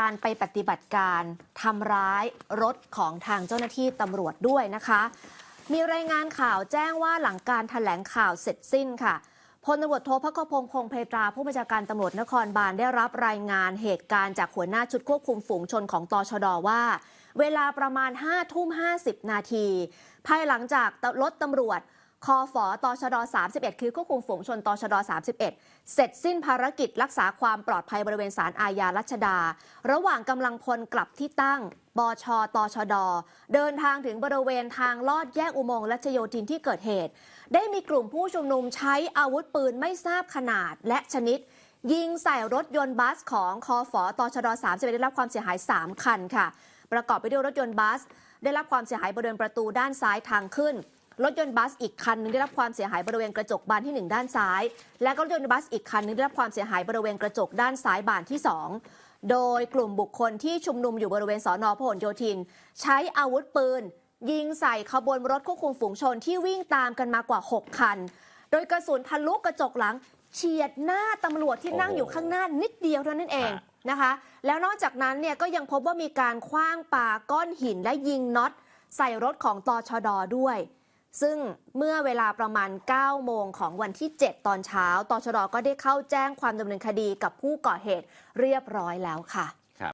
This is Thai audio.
การไปปฏิบัติการทำร้ายรถของทางเจ้าหน้าที่ตำรวจด้วยนะคะ มีรายงานข่าวแจ้งว่าหลังการถแถลงข่าวเสร็จสิ้นค่ะพลตำรวจโทพักพงพงเพตรา ผู้บัญชาการตำรวจนครบาลได้รับรายงานเหตุการณ์จากหัวหน้าชุดควบคุมฝูงชนของตชดว่า เวลาประมาณ5ทุ่ม50 นาที ภายหลังจากรถตำรวจ คอฝอตชด31 คือควบคุมฝูงชนตชด31 เสร็จสิ้นภารกิจรักษาความปลอดภัยบริเวณศาลอาญารัชดา ระหว่างกำลังพลกลับที่ตั้งบชตชด เดินทางถึงบริเวณทางลอดแยกอุโมงค์รัชโยธินที่เกิดเหตุ ได้มีกลุ่มผู้ชุมนุมใช้อาวุธปืนไม่ทราบขนาดและชนิด ยิงใส่รถยนต์บัสของคอฝอตชด31ได้รับความเสียหาย 3 คันค่ะ ประกอบไปด้วยรถยนต์บัส ได้รับความเสียหายบริเวณประตูด้านซ้ายทางขึ้น รถยนต์บัสอีกคันหนึงได้รับความเสียหายบริเวณกระจกบานที่ 1 ด้านซ้าย และก็รถยนต์บัสอีกคันหนึงได้รับความเสียหายบริเวณกระจกด้านซ้ายบานที่ 2 โดยกลุ่มบุคคลที่ชุมนุมอยู่บริเวณสอนอพหลโยธิน ใช้อาวุธปืน ยิงใส่ขบวนรถควบคุมฝูงชนที่วิ่งตามกันมากว่า 6 คัน โดยกระสุนทะลุกระจกหลังเฉียดหน้าตำรวจที่นั่งอยู่ข้างหน้านิดเดียวเท่านั้นเองฮะนะคะ แล้วนอกจากนั้นเนี่ยก็ยังพบว่ามีการคว้างปาก้อนหินและยิงน็อตใส่รถของตชดด้วย ซึ่งเมื่อเวลาประมาณ 9 โมงของวันที่ 7 ตอนเช้าตชดก็ได้เข้าแจ้งความดำเนินคดีกับผู้ก่อเหตุเรียบร้อยแล้วค่ะ